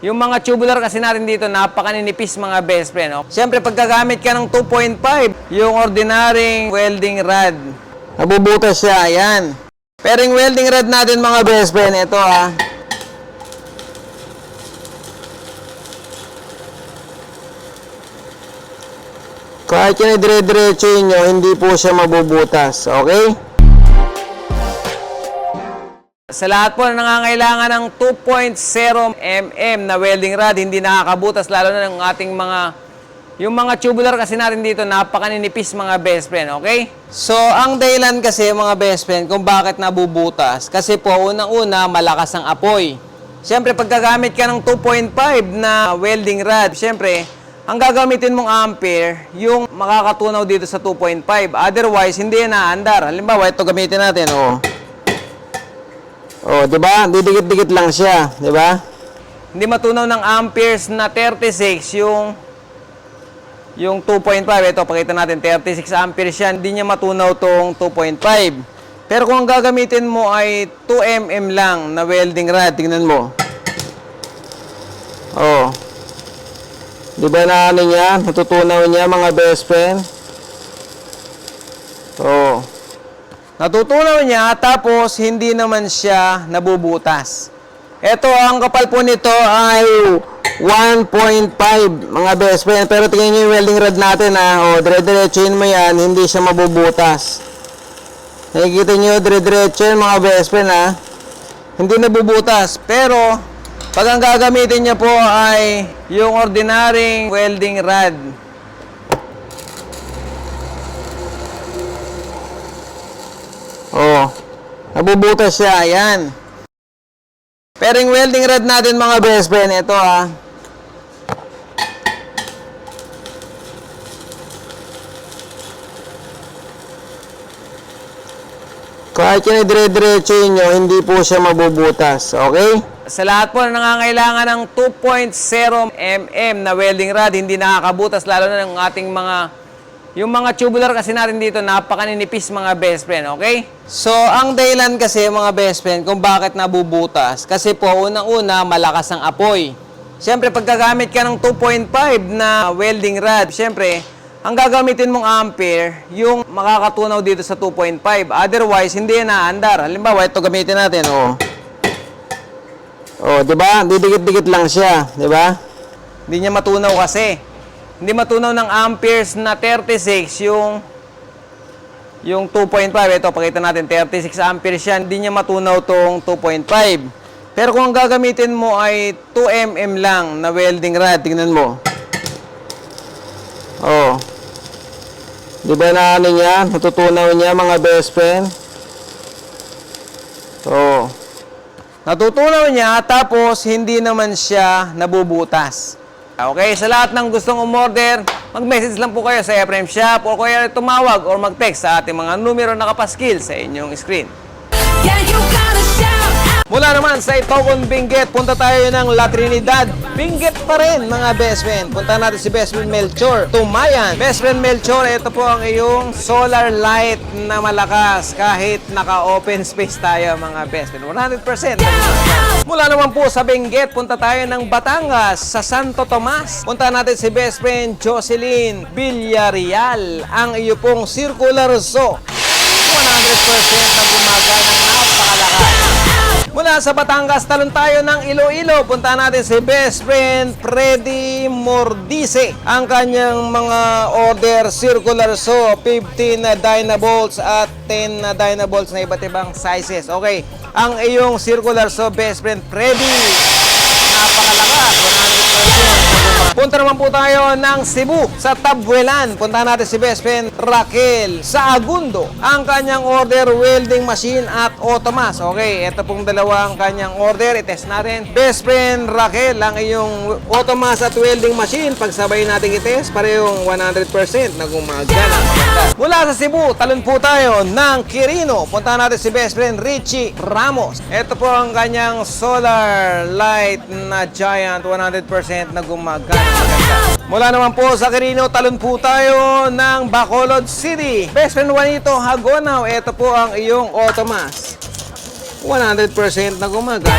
Yung mga tubular kasi natin dito, napakaninipis mga best friend. Oh. Siyempre, pagkagamit ka ng 2.5, yung ordinaryong welding rod, nabubutas siya, ayan. Pero yung welding rod natin mga best friend, ito ah. Kahit yan dire-diretso hindi po siya mabubutas. Okay? Sa lahat po na nangangailangan ng 2.0 mm na welding rod, hindi nakakabutas lalo na ng ating mga yung mga tubular kasi natin dito, napakaninipis mga best friend, okay? So, ang dahilan kasi mga best friend kung bakit nabubutas, kasi po unang-una, malakas ang apoy. Siyempre, pagkagamit ka ng 2.5 na welding rod, siyempre, ang gagamitin mong ampere, yung makakatunaw dito sa 2.5. Otherwise, hindi yan naandar. Halimbawa, ito gamitin natin, oh. Oh, 'di ba? Didikit-dikit lang siya, 'di ba? Hindi matunaw ng amperes na 36 yung yung 2.5. Ito, pakita natin 36 amperes yan. Hindi niya matunaw tong 2.5. Pero kung ang gagamitin mo ay 2 mm lang na welding rod, tingnan mo. Oh. 'Di ba na ano niya? Natutunaw niya mga best friend. Oh. Natutunaw niya tapos hindi naman siya nabubutas. Ito, ang kapal po nito ay 1.5 mga best friend. Pero tingnan niyo yung welding rod natin ha. O, dire-diretsuin mo yan, hindi siya mabubutas. Nakikita niyo, dire-diretso yan mga best friend ha. Hindi nabubutas. Pero, pag ang gagamitin niya po ay yung ordinaryong welding rod. Oh, nabubutas siya, ayan. Pero yung welding rod natin mga best friend, ito ah. Kahit yan dire-diretso nyo, hindi po siya mabubutas, okay? Sa lahat po na nangangailangan ng 2.0 mm na welding rod, hindi nakakabutas, lalo na ng ating mga yung mga tubular kasi natin dito, napakaninipis mga best friend, okay? So, ang dahilan kasi mga best friend kung bakit nabubutas, kasi po unang-una, malakas ang apoy. Siyempre, pagkagamit ka ng 2.5 na welding rod, siyempre, ang gagamitin mong ampere, yung makakatunaw dito sa 2.5. Otherwise, hindi yan naandar. Halimbawa, ito gamitin natin, oh. Oh, 'di ba? Didikit-dikit lang siya, 'di ba? Hindi niya matunaw kasi. Hindi matunaw ng amperes na 36 yung yung 2.5 ito pakita natin 36 amperes yan. Hindi niya matunaw tong 2.5 pero kung ang gagamitin mo ay 2 mm lang na welding rod tingnan mo. Oh. Di ba na ano niya? Natutunaw niya mga best friend? Oh. Natutunaw niya tapos hindi naman siya nabubutas. Okay, sa lahat ng gustong umorder, mag-message lang po kayo sa Ephraim Shop o kaya tumawag or mag-text sa ating mga numero nakapaskil sa inyong screen. Yeah, you out. Mula naman sa Itogon Benguet, punta tayo ng La Trinidad. Benguet pa rin mga best friend. Punta natin si best friend Melchor. Tumayan. Best friend Melchor, ito po ang iyong solar light na malakas kahit naka-open space tayo mga best friend. 100%. Mula naman po sa Benguet, punta tayo ng Batangas sa Santo Tomas. Punta natin si best friend Jocelyn Villarreal. Ang iyo pong circular saw. 100% na gumagana napakalakas. Mula sa Batangas, talon tayo ng Iloilo. Punta natin si best friend Freddy Mordice. Ang kanyang mga order circular saw, 15 na Dynabolts at 10 na Dynabolts na iba't ibang sizes. Okay, ang iyong circular saw, best friend Freddy. Napakalakas, 100%. Punta naman po tayo ng Cebu sa Tabuelan. Punta natin si best friend Raquel sa Agundo. Ang kanyang order welding machine at automas. Okay, ito pong dalawang kanyang order. I-test natin. Best friend Raquel, ang iyong automas at welding machine. Pagsabay natin i-test, parehong 100% na gumagana. Mula sa Cebu, talon po tayo ng Quirino. Punta natin si best friend Richie Ramos. Ito po ang kanyang solar light na giant 100% na gumagana. Mula naman po sa Quirino, talon po tayo ng Bacolod City. Best friend Juanito Hagonaw, ito po ang iyong automas. 100% na gumagana.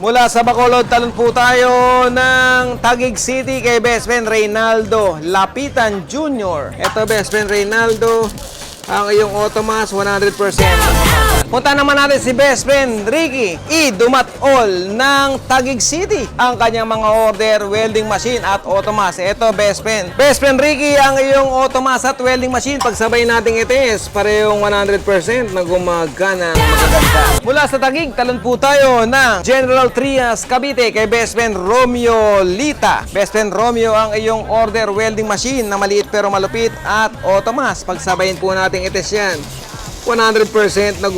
Mula sa Bacolod, talon po tayo ng Taguig City kay best friend Reynaldo Lapitan Jr. Ito best friend Reynaldo, ang iyong Automas 100%. Punta naman natin si best friend Ricky E. Dumatol ng Taguig City. Ang kanyang mga order, welding machine at automas. Ito best friend. Best friend Ricky, ang iyong automas at welding machine. Pagsabay nating itis, parehong 100% na gumagana magaganda. Mula sa Taguig, talon po tayo ng General Trias Cavite kay best friend Romeo Lita. Best friend Romeo, ang iyong order welding machine na maliit pero malupit at automas. Pagsabayin po nating itis yan. 100% na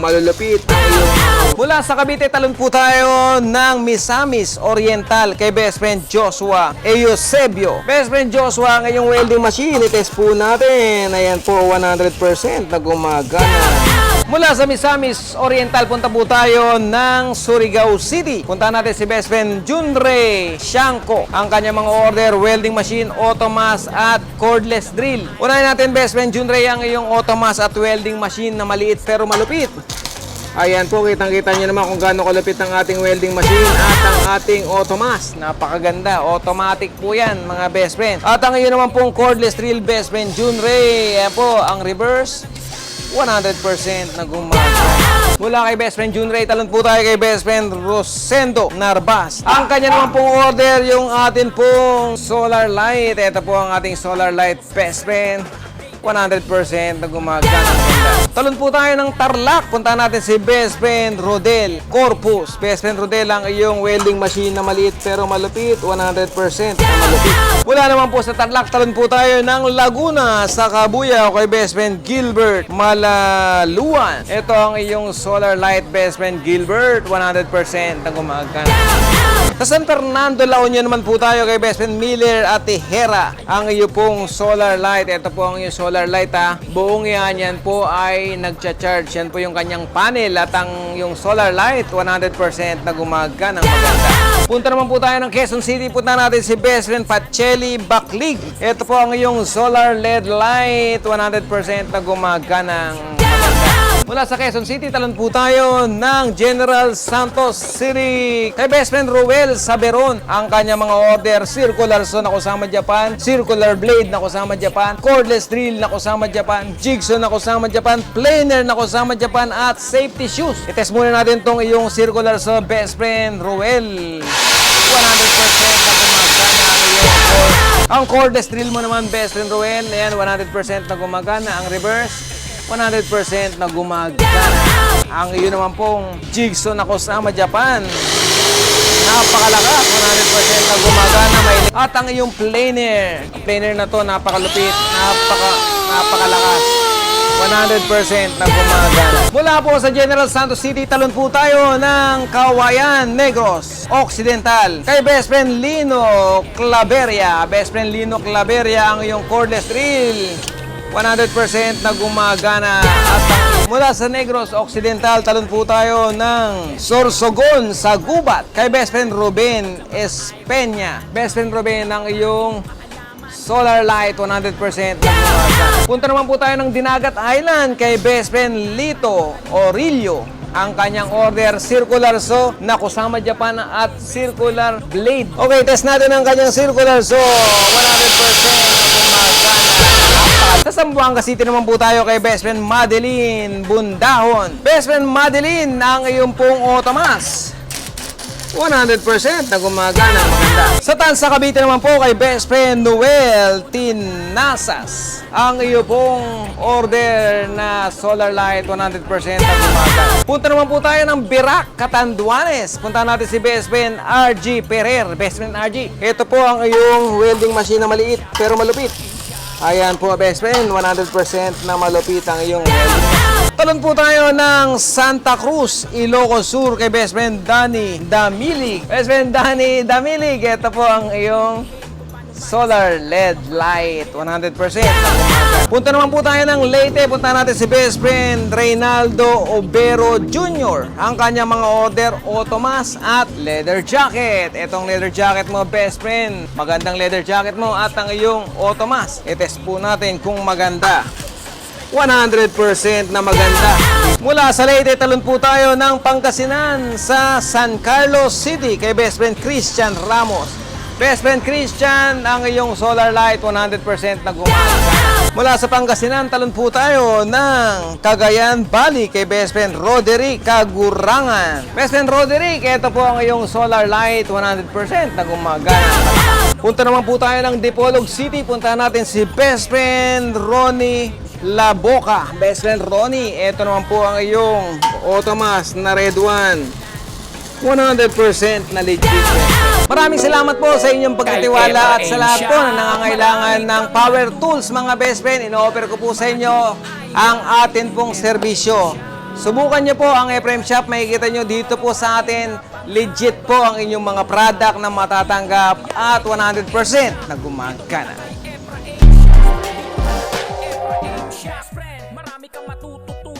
malulupit ang iyong Mula sa Cavite, talon po tayo ng Misamis Oriental kay best friend Joshua Eusebio. Best friend Joshua, ang iyong welding machine, itest po natin. Ayan po, 100% na gumagana. Mula sa Misamis Oriental, punta po tayo ng Surigao City. Punta natin si best friend Junre Shanko. Ang kanyang mga order, welding machine, automas at cordless drill. Unahin natin best friend Junre ang iyong automas at welding machine na maliit pero malupit. Ayan po, kitang-kita nyo naman kung gaano kalupit ang ating welding machine at ang ating automas. Napakaganda. Automatic po yan, mga best friend. At ang iyon naman pong cordless drill best friend, June Ray. Ayan po, ang reverse, 100% na gumagana. Mula kay best friend June Ray, talon po tayo kay best friend Rosendo Narbas. Ang kanya naman pong order, yung atin pong solar light. Ito po ang ating solar light best friend. 100% na gumagana. Talon po tayo ng Tarlac. Punta natin si Best Friend Rodel Corpus. Best Friend Rodel ang iyong welding machine na maliit pero malupit. 100% na malupit. Mula naman po sa Tarlac, talon po tayo ng Laguna sa Kabuyaw kay Best Friend Gilbert Malaluan. Ito ang iyong solar light Best Friend Gilbert. 100% na gumagana. Sa San Fernando, La Union naman po tayo kay Best Friend Miller at Tejera. Ang iyo pong solar light. Ito po ang iyong solar light ha. Buong yan, yan po ay nagcha-charge. Yan po yung kanyang panel at ang yung solar light 100% na gumagana ng maganda. Punta naman po tayo ng Quezon City. Punta natin si Best Friend Pacelli Baclig. Ito po ang iyong solar LED light 100% na gumagana ng. Mula sa Quezon City, talon po tayo ng General Santos City. Kay best friend Ruel Saberon, ang kanya mga order, circular saw na kusama Japan, circular blade na kusama Japan, cordless drill na kusama Japan, jigsaw na kusama Japan, planer na kusama Japan, at safety shoes. I-test muna natin tong iyong circular saw, best friend Ruel. 100% na gumagana ang. Ang cordless drill mo naman, best friend Ruel, ayan, 100% na gumagana. Ang reverse, 100% na gumagana. Ang iyo naman pong jigsaw na kusama Japan. Napakalakas, 100% na gumagana. May... At ang iyong planer. Planer na to, napakalupit, napaka, napakalakas. 100% na gumagana. Mula po sa General Santos City, talon po tayo ng Kawayan Negros Occidental. Kay best friend Lino Claveria. Best friend Lino Claveria ang iyong cordless drill. 100% na gumagana at mula sa Negros Occidental talon po tayo ng Sorsogon sa Gubat kay best friend Ruben Espeña. Best friend Ruben ang iyong solar light 100% na gumagana. Punta naman po tayo ng Dinagat Island kay best friend Lito Orillo. Ang kanyang order, circular saw na kusama Japan at circular blade. Okay, test natin ang kanyang circular saw. 100% na gumagana. Sa Zamboanga City naman po tayo kay best friend Madeline Bundahon. Best friend Madeline, ang iyong pong Otomas. 100% na gumagana, maganda. Sa Tansa Cavite naman po kay best friend Noel Tinasas. Ang iyo pong order na solar light 100% na gumagana. Punta naman po tayo ng Birac, Catanduanes. Punta natin si best friend RG Ferrer. Best friend RG. Ito po ang iyong welding machine na maliit pero malupit. Ayan po best friend, 100% na malupit ang iyong. Talon po tayo ng Santa Cruz, Ilocos Sur kay best friend Danny Damilig. Best friend Danny Damilig, ito po ang iyong solar LED light 100% na gumagana. Punta naman po tayo ng Leyte. Punta natin si best friend Reynaldo Obero Jr. Ang kanyang mga order, automas at leather jacket. Itong leather jacket mo, best friend. Magandang leather jacket mo at ang iyong automas. I-test po natin kung maganda. 100% na maganda. Mula sa Leyte, talon po tayo ng Pangasinan sa San Carlos City kay best friend Christian Ramos. Best friend Christian, ang iyong solar light 100% na gumana. Mula sa Pangasinan, talon po tayo ng Cagayan Valley kay best friend Roderick Kagurangan. Best friend Roderick, ito po ang iyong solar light 100% na gumagana. Punta naman po tayo ng Dipolog City. Punta natin si best friend Ronnie La Boca. Best friend Ronnie, ito naman po ang iyong Automas na Red One. 100% na legit. Maraming salamat po sa inyong pagtitiwala at sa lahat po na nangangailangan ng power tools mga best friend. Ino-offer ko po sa inyo ang atin pong serbisyo. Subukan nyo po ang Ephraim Shop. Makikita nyo dito po sa atin. Legit po ang inyong mga product na matatanggap at 100% na gumagana.